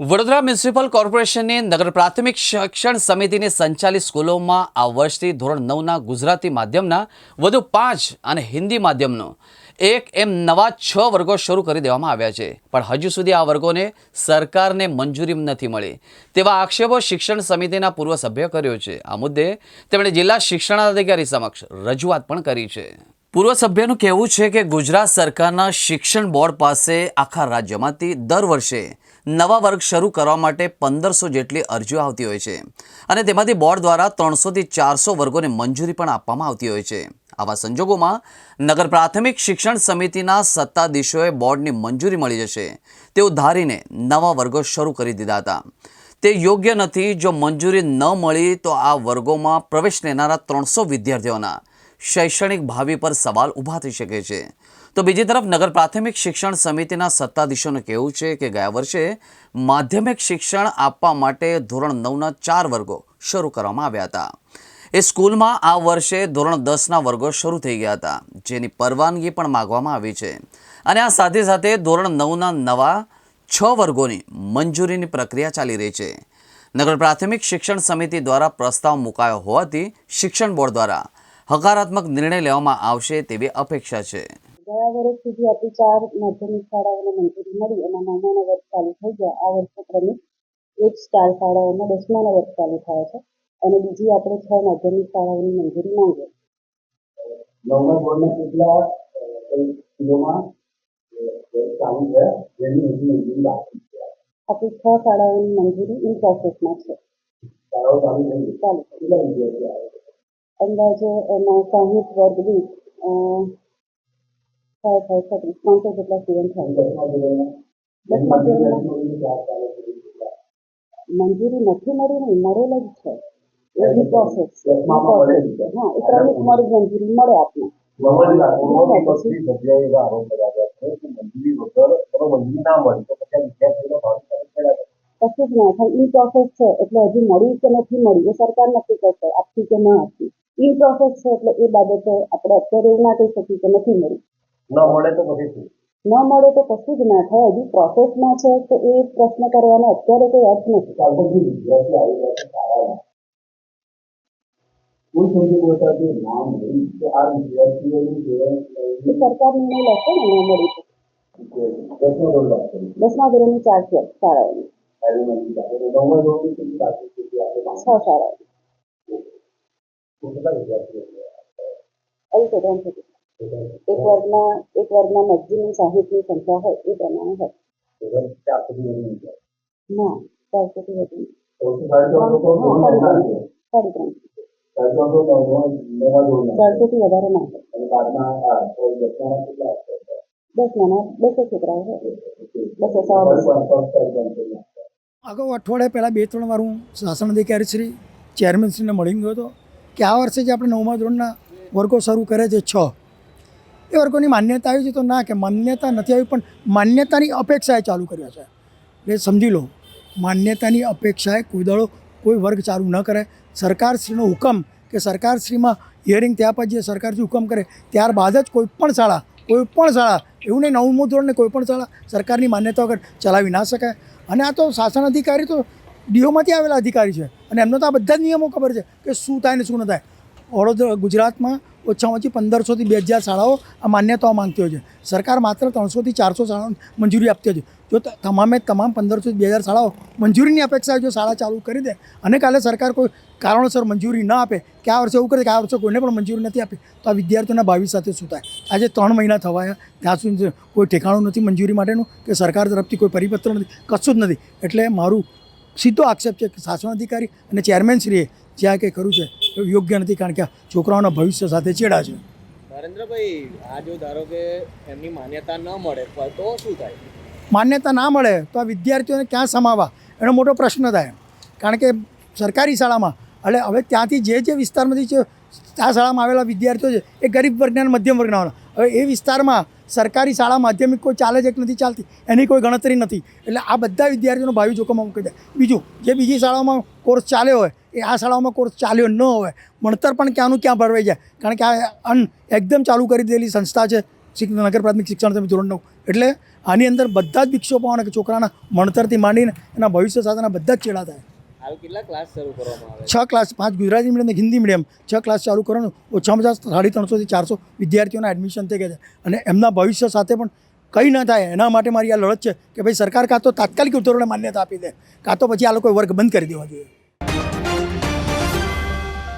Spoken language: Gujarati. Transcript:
વડોદરા મ્યુનિસિપલ કોર્પોરેશનની નગર પ્રાથમિક શિક્ષણ સમિતિની સંચાલિત સ્કૂલોમાં આ વર્ષથી ધોરણ નવના ગુજરાતી માધ્યમના, વધુ પાંચ અને હિન્દી માધ્યમનો, એક એમ નવા છ વર્ગો શરૂ કરી દેવામાં આવ્યા છે. પણ હજુ સુધી આ વર્ગોને સરકારને મંજૂરી નથી મળી. તેવા આક્ષેપો શિક્ષણ સમિતિના પૂર્વ સભ્ય કર્યો છે. આ મુદ્દે તેમણે જિલ્લા શિક્ષણાધિકારી સમક્ષ રજૂઆત પણ કરી છે. પૂર્વ સભ્યનું કહેવું છે કે ગુજરાત સરકારના શિક્ષણ બોર્ડ પાસે આખા રાજ્યમાંથી દર વર્ષે નવા વર્ગ શરૂ કરવા માટે પંદરસો જેટલી અરજીઓ આવતી હોય છે. અને તેમાંથી બોર્ડ દ્વારા ત્રણસોથી ચારસો વર્ગોને મંજૂરી પણ આપવામાં આવતી હોય છે. આવા સંજોગોમાં નગર પ્રાથમિક શિક્ષણ સમિતિના સત્તાધીશોએ બોર્ડની મંજૂરી મળી જશે. તેવું ધારીને નવા વર્ગો શરૂ કરી દીધા હતા. તે યોગ્ય નથી. જો મંજૂરી ન મળી, તો આ વર્ગોમાં પ્રવેશ લેનારા ત્રણસો વિદ્યાર્થીઓના શૈક્ષણિક ભાવિ પર સવાલ ઊભા થઈ શકે છે. તો બીજી તરફ, નગર પ્રાથમિક શિક્ષણ સમિતિના સત્તાધીશોનું કહેવું છે કે ગયા વર્ષે માધ્યમિક શિક્ષણ આપવા માટે ધોરણ નવના ચાર વર્ગો શરૂ કરવામાં આવ્યા હતા. એ સ્કૂલમાં આ વર્ષે ધોરણ દસના વર્ગો શરૂ થઈ ગયા હતા, જેની પરવાનગી પણ માગવામાં આવી છે. અને આ સાથે સાથે ધોરણ નવના નવા છ વર્ગોની મંજૂરીની પ્રક્રિયા ચાલી રહી છે. નગર પ્રાથમિક શિક્ષણ સમિતિ દ્વારા પ્રસ્તાવ મુકાયો હોવાથી શિક્ષણ બોર્ડ દ્વારા હકારાત્મક નિર્ણય લેવામાં આવશે તેવી અપેક્ષા છે. ગયા વર્ષ સુધી આપણી ચાર માધ્યમિક શાળાઓને મંજૂરી મળી અને નવમાના વર્ષ ચાલુ થઈ ગયા. આ વર્ષે ક્રમિક એક ચાર શાળાઓમાં દસમાના વર્ષ ચાલુ થાય છે અને બીજી આપણે છ માધ્યમિક શાળાઓની મંજૂરી માંગે નવમા બોર્ડના કેટલા સ્કૂલોમાં ચાલુ છે જેની હજુ મંજૂરી બાકી છે. આપણી છ શાળાઓની મંજૂરી ઇન પ્રોસેસમાં છે. શાળાઓ ચાલુ થઈ ગઈ. ચાલુ કેટલા વિદ્યાર્થીઓ આવે? અંદાજે એમાં સાહીઠ વર્ગ દીઠ અ, થાય છત્રીસ ત્રણસો જેટલા સ્ટુડન્ટ થાય? મંજૂરી નથી મળી નહીં મળેલ જ છે એવી પ્રોસેસ છે. હા એ ક્રમિક મળી મંજૂરી મળે આપને પછી જ ના થાય ઇન પ્રોસેસ છે એટલે હજી મળી કે નથી મળી એ સરકાર નક્કી કરશે આપતી કે ના આપી પ્રોસેસ છે એટલે એ બાબતે આપણે અત્યારે એવું ના કહી શકીએ કે નથી મળી ન મળે તો પછી શું? ન મળે તો કશું જ ના થાય. હજી પ્રોસેસમાં છે તો એ પ્રશ્ન કરવાનો અત્યારે કોઈ અર્થ નથી. સરકાર નિર્ણય લેશે ને મળી દસમા ધોરણની ચાર શાળાઓની છે શાળાઓ. કેટલા વિદ્યાર્થીઓ? એવું તો એક વર્ગમાં એક વર્ગમાં મેક્ઝિમમ સાહીઠની સંખ્યા હોય એ પ્રમાણે હોય ચાર ના ચારસોથી વધુ નહીં. સૌથી સારી તો લોકો હા, ધોરણ સાડી નવમાં ત્રણ. છે. સાડી ત્રણ સારી તો લોકો નવમાં નવમા ધોરણના છે. ચારસોથી વધારે ના? દસ નાના બસો છોકરાઓ બસો સો ફરી બસો પણ ફર્સ્ટ સારી પણ થઈ નાખશે. અગાઉ અઠવાડિયા પહેલાં બે ત્રણ વાર હું શાસન અધિકારી શ્રી ચેરમેનશ્રીને મળી ગયો હતો કે આ વર્ષે જે આપણે નવમા ધોરણના વર્ગો શરૂ કરે છે છ, એ વર્ગોની માન્યતા આવી છે તો ના કે માન્યતા નથી આવી, પણ માન્યતાની અપેક્ષાએ ચાલુ કર્યા છે. એટલે સમજી લો, માન્યતાની અપેક્ષાએ કોઈ દળો, કોઈ વર્ગ ચાલુ ન કરે. સરકારશ્રીનો હુકમ કે સરકારશ્રીમાં હિયરિંગ ત્યાં પછી સરકારશ્રી હુકમ કરે, ત્યારબાદ જ કોઈ પણ શાળા, કોઈ પણ શાળા, એવું નહીં નવમું ધોરણને કોઈ પણ શાળા સરકારની માન્યતા વગર ચલાવી ના શકાય. અને આ તો શાસન અધિકારી તો ડીઓમાંથી આવેલા અધિકારી છે. અને એમને તો આ બધા જ નિયમો ખબર છે કે શું થાય ને શું ન થાય. વડોદરા ગુજરાતમાં ઓછામાં ઓછી પંદરસોથી બે હજાર શાળાઓ આ માન્યતાઓ માંગતી હોય છે. સરકાર માત્ર ત્રણસોથી ચારસો શાળાઓ મંજૂરી આપતી હોય છે. જો તમામે તમામ પંદરસોથી બે હજાર શાળાઓ મંજૂરીની અપેક્ષા જો શાળા ચાલુ કરી દે. અને કાલે સરકાર કોઈ કારણોસર મંજૂરી ન આપે, કે આ વર્ષે એવું કરે કે આ વર્ષે કોઈને પણ મંજૂરી નથી આપી, તો આ વિદ્યાર્થીઓના ભાવિ સાથે શું થાય? આજે ત્રણ મહિના થવાયા, ત્યાં સુધી કોઈ ઠેકાણું નથી મંજૂરી માટેનું, કે સરકાર તરફથી કોઈ પરિપત્ર નથી, કશું જ નથી. એટલે મારું સીધો આક્ષેપ છે કે શાસન અધિકારી અને ચેરમેનશ્રીએ જે આ કંઈ કર્યું છે એ યોગ્ય નથી કારણ કે આ છોકરાઓના ભવિષ્ય સાથે ચેડા છે. નરેન્દ્રભાઈ આ જો ધારો કે એમની માન્યતા ન મળે તો શું થાય? માન્યતા ના મળે તો આ વિદ્યાર્થીઓને ક્યાં સમાવવા? એનો મોટો પ્રશ્ન થાય. કારણ કે સરકારી શાળામાં એટલે હવે ત્યાંથી જે જે વિસ્તારમાંથી જે આ શાળામાં આવેલા વિદ્યાર્થીઓ છે એ ગરીબ વર્ગના અને મધ્યમ વર્ગના હવે એ વિસ્તારમાં સરકારી શાળા માધ્યમિક કોઈ ચાલે છે કે નથી ચાલતી? એની કોઈ ગણતરી નથી. એટલે આ બધા વિદ્યાર્થીઓનો ભાવિ જોખમમાં મૂકી દે બીજું, જે બીજી શાળાઓમાં કોર્સ ચાલ્યો હોય, એ આ શાળાઓમાં કોર્સ ચાલ્યો ન હોય, ભણતર પણ ક્યાંનું ક્યાં ભરવાઈ જાય? કારણ કે આ અન એકદમ ચાલુ કરી દીધેલી સંસ્થા છે નગર પ્રાથમિક શિક્ષણ સમિતિ ધોરણ નવ. એટલે આની અંદર બધા જ વિક્ષોપો કે છોકરાના ભણતરથી માંડીને એના ભવિષ્ય સાથેના બધા જ ચેડા થાય. હાલ કેટલા ક્લાસ શરૂ કરવામાં આવે છ? ક્લાસ પાંચ ગુજરાતી મીડિયમ અને હિન્દી મીડિયમ છ ક્લાસ ચાલુ કરવાનું. ઓછામાં ઓછા સાડી ત્રણસોથી ચારસો વિદ્યાર્થીઓના એડમિશન થઈ ગયા છે. અને એમના ભવિષ્ય સાથે પણ કંઈ ન થાય. એના માટે મારી આ લડત છે કે ભાઈ સરકાર કાં તો તાત્કાલિક ધોરણે માન્યતા આપી દે. કાં તો પછી આ લોકોએ વર્ગ બંધ કરી દેવા જોઈએ.